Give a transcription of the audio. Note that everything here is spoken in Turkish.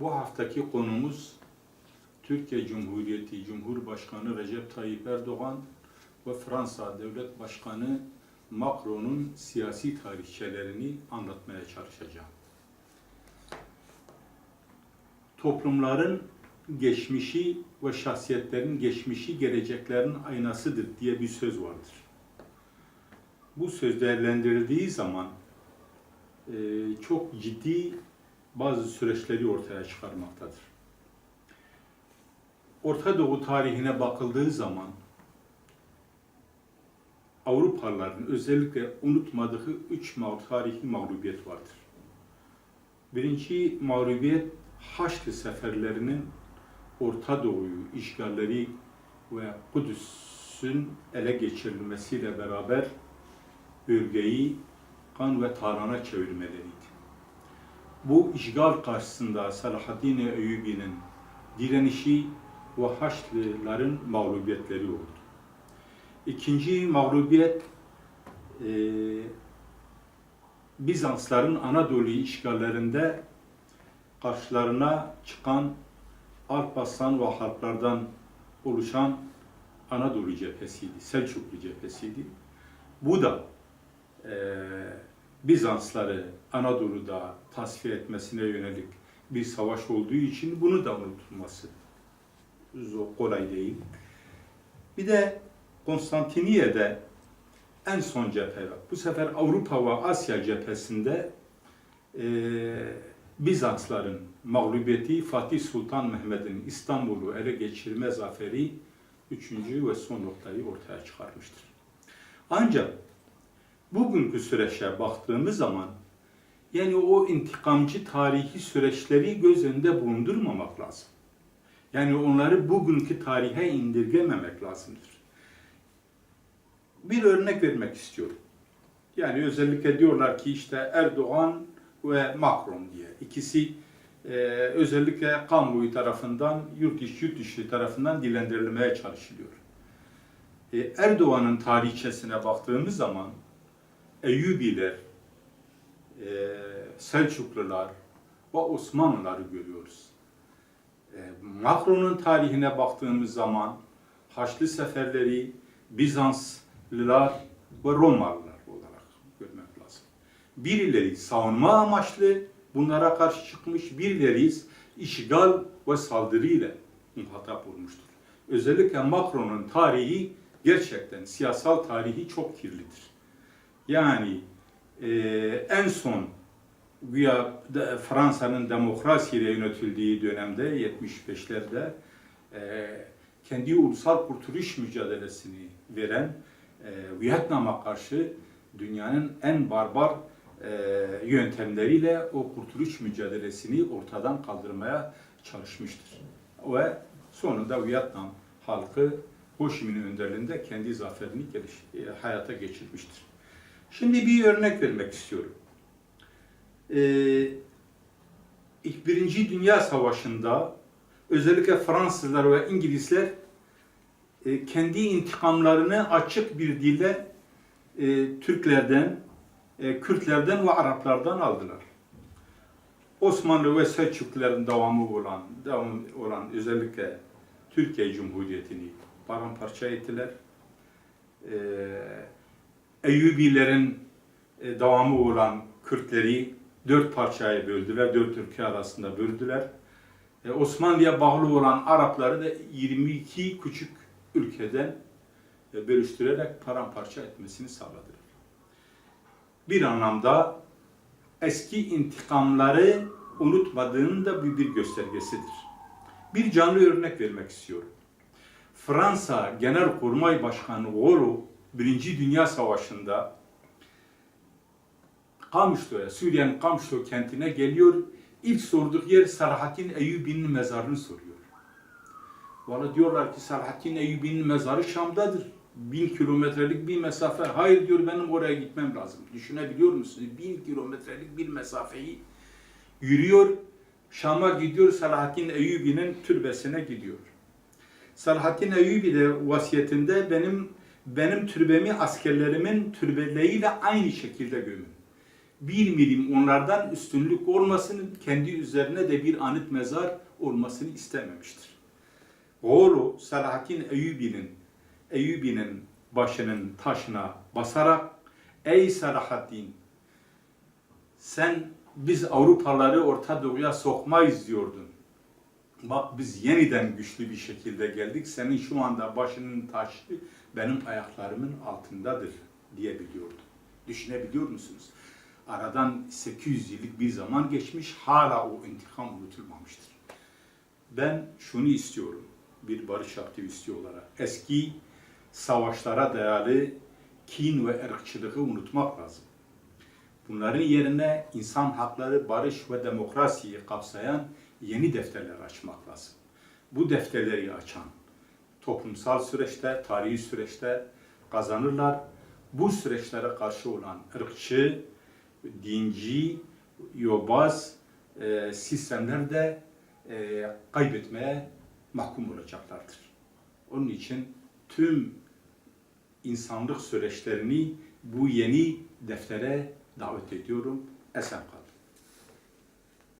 Bu haftaki konumuz Türkiye Cumhuriyeti Cumhurbaşkanı Recep Tayyip Erdoğan ve Fransa Devlet Başkanı Macron'un siyasi tarihçelerini anlatmaya çalışacağım. Toplumların geçmişi ve şahsiyetlerin geçmişi geleceklerin aynasıdır diye bir söz vardır. Bu söz değerlendirildiği zaman e, çok ciddi bazı süreçleri ortaya çıkarmaktadır. Orta Doğu tarihine bakıldığı zaman Avrupalıların özellikle unutmadığı üç mağ- tarihi mağlubiyet vardır. Birinci mağlubiyet Haçlı seferlerinin Orta Doğu'yu işgalleri ve Kudüs'ün ele geçirilmesiyle beraber bölgeyi kan ve tarhana çevirmeleriydi. Bu işgal karşısında Selahaddin Eyyubi'nin direnişi ve Haçlıların mağlubiyetleri oldu. İkinci mağlubiyet e, Bizansların Anadolu işgallerinde karşılarına çıkan Alparslan ve Harplardan oluşan Anadolu cephesiydi, Selçuklu cephesiydi. Bu da e, Bizansları Anadolu'da tasfiye etmesine yönelik bir savaş olduğu için bunu da unutulması zor, kolay değil. Bir de Konstantiniye'de en son cephe, bu sefer Avrupa ve Asya cephesinde e, Bizansların mağlubiyeti Fatih Sultan Mehmet'in İstanbul'u ele geçirme zaferi üçüncü ve son noktayı ortaya çıkarmıştır. Ancak bugünkü süreçe baktığımız zaman yani o intikamcı tarihi süreçleri göz önünde bulundurmamak lazım. Yani onları bugünkü tarihe indirgememek lazımdır. Bir örnek vermek istiyorum. Yani özellikle diyorlar ki işte Erdoğan ve Macron diye. İkisi e, özellikle kamuoyu tarafından, yurt içi yurt dışı tarafından dilendirilmeye çalışılıyor. E, Erdoğan'ın tarihçesine baktığımız zaman Eyyubiler, e, Selçuklular ve Osmanlıları görüyoruz. E, Macron'un tarihine baktığımız zaman Haçlı seferleri, Bizanslılar ve Romalılar olarak görmek lazım. Birileri savunma amaçlı bunlara karşı çıkmış, birileri işgal ve saldırıyla muhatap olmuştur. Özellikle Macron'un tarihi gerçekten siyasal tarihi çok kirlidir. Yani e, en son güya de, Fransa'nın demokrasiyle yönetildiği dönemde 75'lerde e, kendi ulusal kurtuluş mücadelesini veren e, Vietnam'a karşı dünyanın en barbar e, yöntemleriyle o kurtuluş mücadelesini ortadan kaldırmaya çalışmıştır. Ve sonunda Vietnam halkı Ho Chi Minh'in önderliğinde kendi zaferini geliş, e, hayata geçirmiştir. Şimdi bir örnek vermek istiyorum. Ee, ilk Birinci Dünya Savaşı'nda özellikle Fransızlar ve İngilizler e, kendi intikamlarını açık bir dille e, Türklerden, e, Kürtlerden ve Araplardan aldılar. Osmanlı ve Selçukluların devamı olan, devam olan özellikle Türkiye Cumhuriyeti'ni paramparça ettiler. Ee, Eyyubilerin e, devamı olan Kürtleri dört parçaya böldüler, dört ülke arasında böldüler. E, Osmanlı'ya bağlı olan Arapları da 22 küçük ülkeden e, bölüştürerek paramparça etmesini sağladılar. Bir anlamda eski intikamları unutmadığının da bir, bir göstergesidir. Bir canlı örnek vermek istiyorum. Fransa Genelkurmay Başkanı Gaulle Birinci Dünya Savaşı'nda Kamuşlu'ya, Suriye'nin Kamuşlu kentine geliyor. İlk sorduk yer Selahaddin Eyyubi'nin mezarını soruyor. Bana diyorlar ki Selahaddin Eyyubi'nin mezarı Şam'dadır. Bin kilometrelik bir mesafe. Hayır diyor benim oraya gitmem lazım. Düşünebiliyor musunuz? Bin kilometrelik bir mesafeyi yürüyor. Şam'a gidiyor Selahaddin Eyyubi'nin türbesine gidiyor. Selahaddin Eyyubi de vasiyetinde benim benim türbemi askerlerimin türbeleriyle aynı şekilde gömün. bir milim onlardan üstünlük olmasının kendi üzerine de bir anıt mezar olmasını istememiştir. Oğlu Selahaddin Eyyubi'nin Eyyubi'nin başının taşına basarak Ey Selahaddin sen biz Avrupalıları Orta Doğu'ya sokmayız diyordun. Bak biz yeniden güçlü bir şekilde geldik. Senin şu anda başının taşı benim ayaklarımın altındadır diyebiliyordu. Düşünebiliyor musunuz? Aradan 800 yıllık bir zaman geçmiş, hala o intikam unutulmamıştır. Ben şunu istiyorum, bir barış aktivisti olarak. Eski savaşlara dayalı kin ve ırkçılığı unutmak lazım. Bunların yerine insan hakları, barış ve demokrasiyi kapsayan yeni defterler açmak lazım. Bu defterleri açan toplumsal süreçte, tarihi süreçte kazanırlar. Bu süreçlere karşı olan ırkçı, dinci, yobaz e, sistemler de e, kaybetmeye mahkum olacaklardır. Onun için tüm insanlık süreçlerini bu yeni deftere davet ediyorum. Esen kalın.